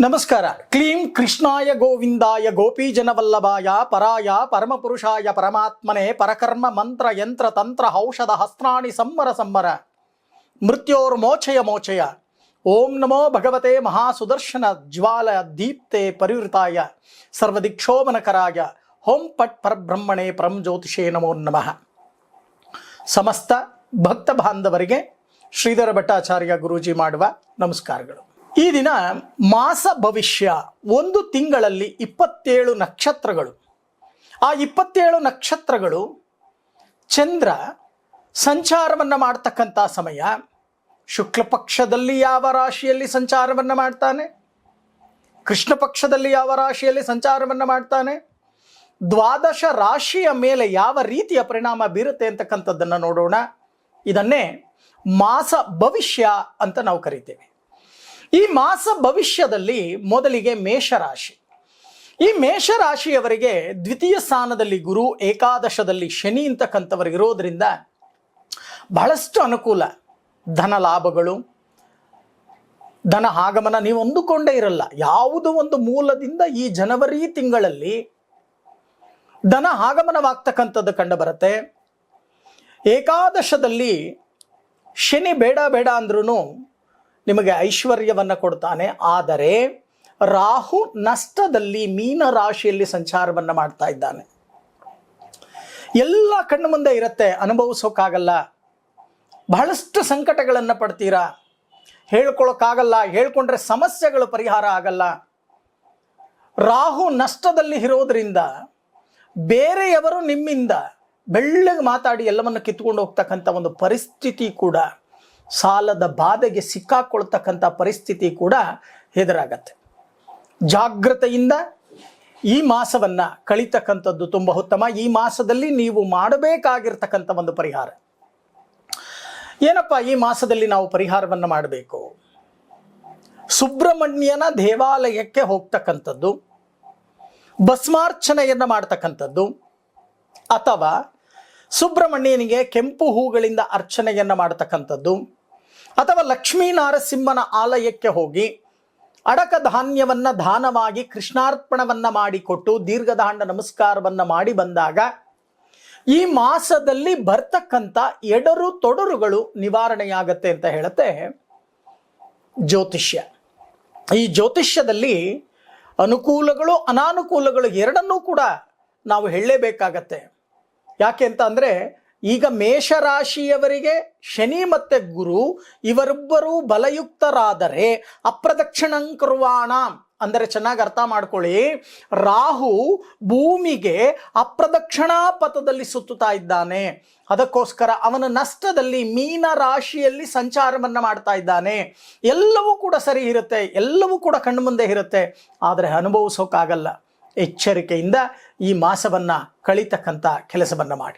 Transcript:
ನಮಸ್ಕಾರ. ಕ್ಲೀಂ ಕೃಷ್ಣಾಯ ಗೋವಿಂದಾಯ ಗೋಪೀಜನವಲ್ಲಭಾಯ ಪರಾಯ ಪರಮಪುರುಷಾಯ ಪರಮಾತ್ಮನೆ ಪರಕರ್ಮ ಮಂತ್ರ ಯಂತ್ರ ತಂತ್ರ ಔಷಧ ಹಸ್ತ್ರಾಣಿ ಸಂಮರ ಸಂಮರ ಮೃತ್ಯೋರ್ಮೋಚಯ ಮೋಚಯ ಓಂ ನಮೋ ಭಗವತೆ ಮಹಾಸುದರ್ಶನ ಜ್ವಾಲ ದೀಪ್ತೆ ಪರಿವೃತಾಯ. ಸರ್ವದಿಕ್ಷೋಮನಕರಾಯ ಹೋಂ ಪಟ್ ಪರಬ್ರಹ್ಮಣೆ ಪರಂ ಜ್ಯೋತಿಷೇ ನಮೋ ನಮಃ. ಸಮಸ್ತ ಭಕ್ತ ಬಾಂಧವರಿಗೆ ಶ್ರೀಧರ ಭಟ್ಟಾಚಾರ್ಯ ಗುರೂಜಿ ಮಾಡುವ ನಮಸ್ಕಾರಗಳು. ಈ ದಿನ ಮಾಸ ಭವಿಷ್ಯ, ಒಂದು ತಿಂಗಳಲ್ಲಿ ಇಪ್ಪತ್ತೇಳು ನಕ್ಷತ್ರಗಳು. ಆ ಇಪ್ಪತ್ತೇಳು ನಕ್ಷತ್ರಗಳು ಚಂದ್ರ ಸಂಚಾರವನ್ನು ಮಾಡ್ತಕ್ಕಂಥ ಸಮಯ. ಶುಕ್ಲ ಪಕ್ಷದಲ್ಲಿ ಯಾವ ರಾಶಿಯಲ್ಲಿ ಸಂಚಾರವನ್ನು ಮಾಡ್ತಾನೆ? ಕೃಷ್ಣ ಪಕ್ಷದಲ್ಲಿ ಯಾವ ರಾಶಿಯಲ್ಲಿ ಸಂಚಾರವನ್ನು ಮಾಡ್ತಾನೆ? ದ್ವಾದಶ ರಾಶಿಯ ಮೇಲೆ ಯಾವ ರೀತಿಯ ಪರಿಣಾಮ ಬೀರುತ್ತೆ ಅಂತಕ್ಕಂಥದ್ದನ್ನು ನೋಡೋಣ. ಇದನ್ನೇ ಮಾಸ ಭವಿಷ್ಯ ಅಂತ ನಾವು ಕರಿತೇವೆ. ಈ ಮಾಸ ಭವಿಷ್ಯದಲ್ಲಿ ಮೊದಲಿಗೆ ಮೇಷರಾಶಿ. ಈ ಮೇಷರಾಶಿಯವರಿಗೆ ದ್ವಿತೀಯ ಸ್ಥಾನದಲ್ಲಿ ಗುರು, ಏಕಾದಶದಲ್ಲಿ ಶನಿ ಅಂತಕ್ಕಂಥವರು ಇರೋದ್ರಿಂದ ಬಹಳಷ್ಟು ಅನುಕೂಲ. ಧನ ಲಾಭಗಳು, ಧನ ಆಗಮನ ನೀವು ಅಂದುಕೊಂಡೇ ಇರಲ್ಲ. ಯಾವುದೋ ಒಂದು ಮೂಲದಿಂದ ಈ ಜನವರಿ ತಿಂಗಳಲ್ಲಿ ಧನ ಆಗಮನವಾಗ್ತಕ್ಕಂಥದ್ದು ಕಂಡು ಬರುತ್ತೆ ಏಕಾದಶದಲ್ಲಿ ಶನಿ ಬೇಡ ಬೇಡ ಅಂದ್ರೂ ನಿಮಗೆ ಐಶ್ವರ್ಯವನ್ನು ಕೊಡ್ತಾನೆ. ಆದರೆ ರಾಹು ನಷ್ಟದಲ್ಲಿ ಮೀನ ರಾಶಿಯಲ್ಲಿ ಸಂಚಾರವನ್ನು ಮಾಡ್ತಾ ಇದ್ದಾನೆ. ಎಲ್ಲ ಕಣ್ಣು ಮುಂದೆ ಇರುತ್ತೆ. ಅನುಭವಿಸೋಕ್ಕಾಗಲ್ಲ ಬಹಳಷ್ಟು ಸಂಕಟಗಳನ್ನು ಪಡ್ತೀರಾ. ಹೇಳ್ಕೊಳ್ಳೋಕ್ಕಾಗಲ್ಲ ಹೇಳ್ಕೊಂಡ್ರೆ ಸಮಸ್ಯೆಗಳು ಪರಿಹಾರ ಆಗಲ್ಲ. ರಾಹು ನಷ್ಟದಲ್ಲಿ ಇರೋದ್ರಿಂದ ಬೇರೆಯವರು ನಿಮ್ಮಿಂದ ಬೆಳ್ಳಗೆ ಮಾತಾಡಿ ಎಲ್ಲವನ್ನು ಕಿತ್ಕೊಂಡು ಹೋಗ್ತಕ್ಕಂಥ ಒಂದು ಪರಿಸ್ಥಿತಿ ಕೂಡ ಸಾಲದ ಬಾಧೆಗೆ ಸಿಕ್ಕಾಕೊಳ್ತಕ್ಕಂಥ ಪರಿಸ್ಥಿತಿ ಕೂಡ ಎದುರಾಗತ್ತೆ. ಜಾಗ್ರತೆಯಿಂದ ಈ ಮಾಸವನ್ನು ಕಳೀತಕ್ಕಂಥದ್ದು ತುಂಬ ಉತ್ತಮ. ಈ ಮಾಸದಲ್ಲಿ ನೀವು ಮಾಡಬೇಕಾಗಿರ್ತಕ್ಕಂಥ ಒಂದು ಪರಿಹಾರ. ಏನಪ್ಪ ಈ ಮಾಸದಲ್ಲಿ ನಾವು ಪರಿಹಾರವನ್ನು ಮಾಡಬೇಕು? ಸುಬ್ರಹ್ಮಣ್ಯನ ದೇವಾಲಯಕ್ಕೆ ಹೋಗ್ತಕ್ಕಂಥದ್ದು, ಭಸ್ಮಾರ್ಚನೆಯನ್ನು ಮಾಡ್ತಕ್ಕಂಥದ್ದು, ಅಥವಾ ಸುಬ್ರಹ್ಮಣ್ಯನಿಗೆ ಕೆಂಪು ಹೂಗಳಿಂದ ಅರ್ಚನೆಯನ್ನು ಮಾಡತಕ್ಕಂಥದ್ದು ಅಥವಾ ಲಕ್ಷ್ಮೀ ನಾರಸಿಂಹನ ಆಲಯಕ್ಕೆ ಹೋಗಿ ಅಡಕ ಧಾನ್ಯವನ್ನು ದಾನವಾಗಿ ಕೃಷ್ಣಾರ್ಪಣವನ್ನು ಮಾಡಿಕೊಟ್ಟು ದೀರ್ಘದಾಂಡ ನಮಸ್ಕಾರವನ್ನು ಮಾಡಿ ಬಂದಾಗ ಈ ಮಾಸದಲ್ಲಿ ಬರ್ತಕ್ಕಂಥ ಎಡರು ತೊಡರುಗಳು ನಿವಾರಣೆಯಾಗತ್ತೆ ಅಂತ ಹೇಳುತ್ತೆ ಜ್ಯೋತಿಷ್ಯ. ಈ ಜ್ಯೋತಿಷ್ಯದಲ್ಲಿ ಅನುಕೂಲಗಳು, ಅನಾನುಕೂಲಗಳು ಎರಡನ್ನೂ ಕೂಡ ನಾವು ಹೇಳಲೇಬೇಕಾಗತ್ತೆ. ಯಾಕೆ ಅಂತ ಅಂದರೆ ಈಗ ಮೇಷರಾಶಿಯವರಿಗೆ ಶನಿ ಮತ್ತೆ ಗುರು ಇವರಿಬ್ಬರೂ ಬಲಯುಕ್ತರಾದರೆ ಅಪ್ರದಕ್ಷಿಣಂಕರ್ವಾಣ ಅಂದರೆ ಚೆನ್ನಾಗಿ ಅರ್ಥ ಮಾಡ್ಕೊಳ್ಳಿ. ರಾಹು ಭೂಮಿಗೆ ಅಪ್ರದಕ್ಷಿಣಾ ಪಥದಲ್ಲಿ ಸುತ್ತುತ್ತಾ ಇದ್ದಾನೆ. ಅದಕ್ಕೋಸ್ಕರ ಅವನ ನಷ್ಟದಲ್ಲಿ ಮೀನ ರಾಶಿಯಲ್ಲಿ ಸಂಚಾರವನ್ನು ಮಾಡ್ತಾ ಇದ್ದಾನೆ. ಎಲ್ಲವೂ ಕೂಡ ಸರಿ ಇರುತ್ತೆ, ಎಲ್ಲವೂ ಕೂಡ ಕಣ್ಣು ಮುಂದೆ ಇರುತ್ತೆ. ಆದರೆ ಅನುಭವಿಸೋಕ್ಕಾಗಲ್ಲ ಎಚ್ಚರಿಕೆಯಿಂದ ಈ ಮಾಸವನ್ನು ಕಳೀತಕ್ಕಂಥ ಕೆಲಸವನ್ನು ಮಾಡಿ.